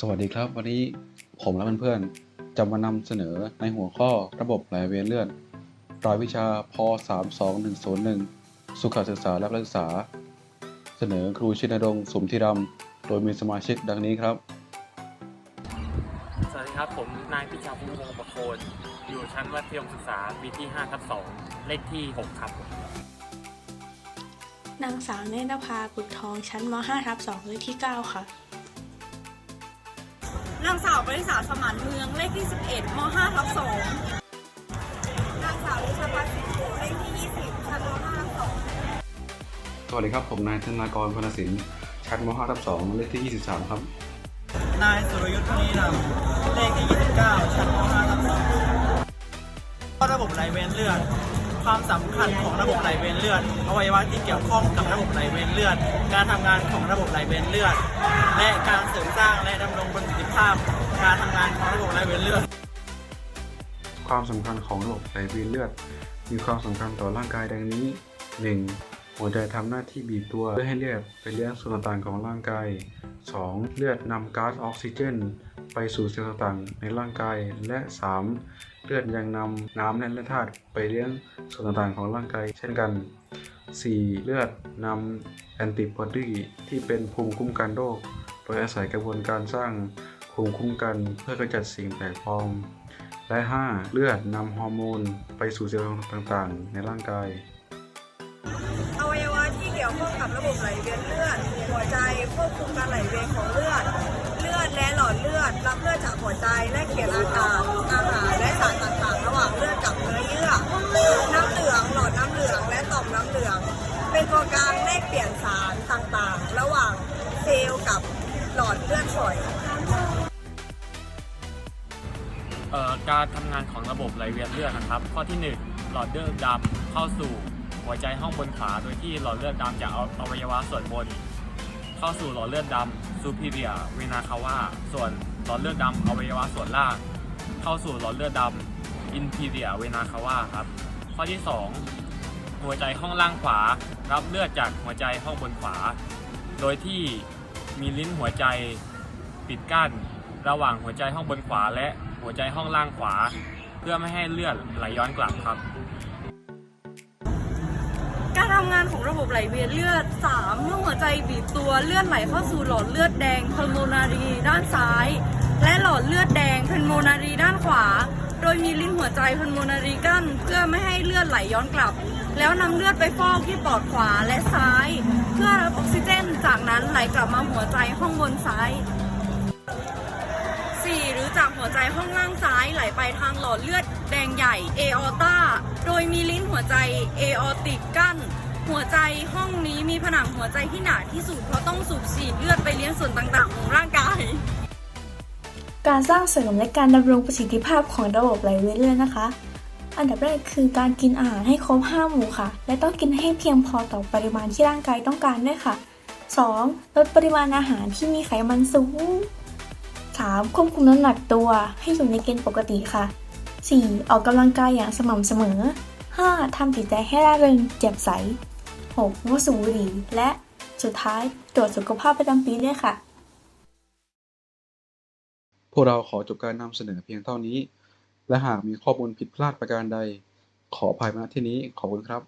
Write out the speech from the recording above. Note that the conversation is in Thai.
สวัสดีครับ วันนี้ผมและเพื่อนๆจะมานำเสนอในหัวข้อระบบไหลเวียนเลือดรายวิชาพ 32101 สุขศึกษาและการศึกษา เสนอครูชินรงค์สมธิรำโดยมีสมาชิกดังนี้ครับ สวัสดีครับ ผมนายพิชาภูมิวงศ์ประโคนอยู่ชั้นมัธยมศึกษาปีที่5ทับ2เลขที่ 6 ครับนางสาวเนตรภากุดทองชั้นม 5 ทับ2เลขที่ 9 ค่ะ นางสาวปริษาสมานเมืองเลขที่ 11ม5ทับ2นางสาวลิชพัฒน์สิงห์เลขที่ 20ชั้นม5ทับ2สวัสดีครับ ผมนายธนากรพนศิลป์ชั้นม5ทับ2เลขที่ 23 ครับ นายสุรยุทธ์พนีนำเลขที่ 29ชั้นม5ทับ2ระบบไหลเวียนเลือด ความสำคัญของระบบไหลเวียนเลือดอวัยวะที่เกี่ยวข้องกับระบบไหลเวียนเลือด การทำงานของระบบไหลเวียนเลือด และการเสริมสร้างและดำรงประสิทธิภาพ การทำงานของระบบไหลเวียนเลือด ความสำคัญของระบบไหลเวียนเลือด มีความสำคัญต่อร่างกายดังนี้ 1. หัวใจทำหน้าที่บีบตัวเพื่อให้เลือดไปเลี้ยงส่วนต่างๆของร่างกาย 2. เลือดนำก๊าซออกซิเจน ไปสู่เซลล์ต่างๆในร่างกาย และ 3. เลือดยังนำน้ำและธาตุไปเลี้ยงส่วนต่างๆของร่างกายเช่นกัน 4. เลือดนำแอนติบอดีที่เป็นภูมิคุ้มกันโรคโดยอาศัยกระบวนการสร้างภูมิคุ้มกันเพื่อกำจัดสิ่งแปลกปลอม และ 5. เลือดนำฮอร์โมนไปสู่เซลล์ต่างๆ ในร่างกาย อวัยวะที่เกี่ยวข้องกับระบบไหลเวียนเลือดหัวใจ ดเลือดฝอยเอ่อการทำงานของระบบไหลเวียนเลือดนะครับ ข้อที่ 1 หลอดเลือดดำเข้าสู่หัวใจห้องบนขวาโดยที่หลอดเลือดดำจากออวัยวะส่วนบน เข้าสู่หลอดเลือดดำ superior vena cava ส่วนหลอดเลือดดำอวัยวะส่วนล่างเข้าสู่หลอดเลือดดำ inferior vena cava ครับ ข้อที่ 2 หัวใจห้องล่างขวา รับเลือดจากหัวใจห้องบนขวา โดยที่ มีลิ้นหัวใจปิดกั้น ระหว่างหัวใจห้องบนขวาและหัวใจห้องล่างขวา เพื่อไม่ให้เลือดไหลย้อนกลับครับ การทำงานของระบบไหลเวียนเลือด 3. เมื่อหัวใจบีบตัวเลือดไหลเข้าสู่หลอดเลือดแดงพ u l โมนารีด้านซ้าย และหลอดเลือดแดงพ u l โมนารีด้านขวา โดยมีลิ้นหัวใจพ u l โมนารีกั้น เพื่อไม่ให้เลือดไหลย้อนกลับ แล้วนำเลือดไปฟอกที่ปอดขวาและซ้าย กนั้นไหลกลับมาหัวใจห้องบนซ้าย 4. หรือจากหัวใจห้องล่างซ้ายไหลไปทางหลอดเลือดแดงใหญ่เอออตาโดยมีลิ้นหัวใจเอออติกกั้น หัวใจห้องนี้มีผนังหัวใจที่หนาที่สุดเพราะต้องสูบฉีดเลือดไปเลี้ยงส่วนต่างๆ ของร่างกาย การสร้างเสริมและการดำรงประสิทธิภาพของระบบไหลเวียนเลือดนะคะ อันดับแรกคือการกินอาหารให้ครบ5หมู่ค่ะ และต้องกินให้เพียงพอต่อปริมาณที่ร่างกายต้องการด้วยค่ะ 2. ลดปริมาณอาหารที่มีไขมันสูง 3. ควบคุมน้ำหนักตัวให้อยู่ในเกณฑ์ปกติค่ะ 4. ออกกำลังกายอย่างสม่ำเสมอ 5. ทำจิตใจให้ร่าเริงแจ่มใส 6. งดสูบบุหรี่และสุดท้ายตรวจสุขภาพประจำปีด้วยค่ะ พวกเราขอจบการนำเสนอเพียงเท่านี้ และหากมีข้อมูลผิดพลาดประการใด ขออภัยมาที่นี้ขอบคุณครับ